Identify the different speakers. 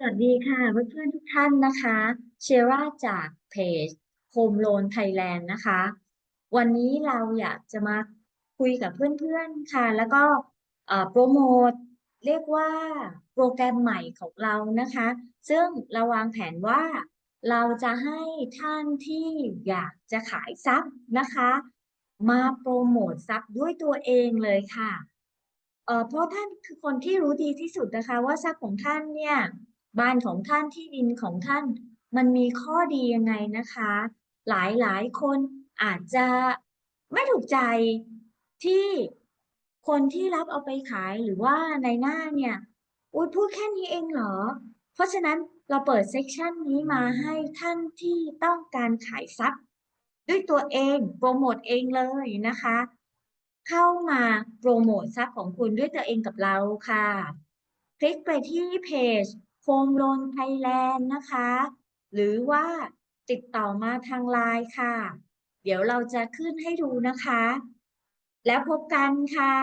Speaker 1: สวัสดีค่ะเพื่อนๆทุกท่านนะคะ เชราจากเพจ Home Loan Thailand นะคะ วันนี้เราอยากจะมาคุยกับเพื่อนๆค่ะ แล้วก็โปรโมทเรียกว่าโปรแกรมใหม่ของเรานะคะ ซึ่งเราวางแผนว่าเราจะให้ท่านที่อยากจะขายทรัพย์นะคะ มาโปรโมททรัพย์ด้วยตัวเองเลยค่ะเอ่อเพราะท่านคือคนที่รู้ดีที่สุดนะคะว่าทรัพย์ของท่านเนี่ย บ้านของท่านที่ดินของท่าน มันมีข้อดียังไงนะคะ หลายหลายคนอาจจะไม่ถูกใจที่คนที่รับเอาไปขายหรือว่าในหน้าเนี่ยอุ้ยพูดแค่นี้เองเหรอ เพราะฉะนั้นเราเปิดเซกชันนี้มาให้ท่านที่ต้องการขายทรัพย์ ด้วยตัวเองโปรโมทเองเลยนะคะ เข้ามาโปรโมททรัพย์ของคุณด้วยตัวเองกับเราค่ะ คลิกไปที่เพจ โฮมโลนไทยแลนด์นะคะ หรือว่าติดต่อมาทางไลน์ค่ะ เดี๋ยวเราจะขึ้นให้ดูนะคะ แล้วพบกันค่ะ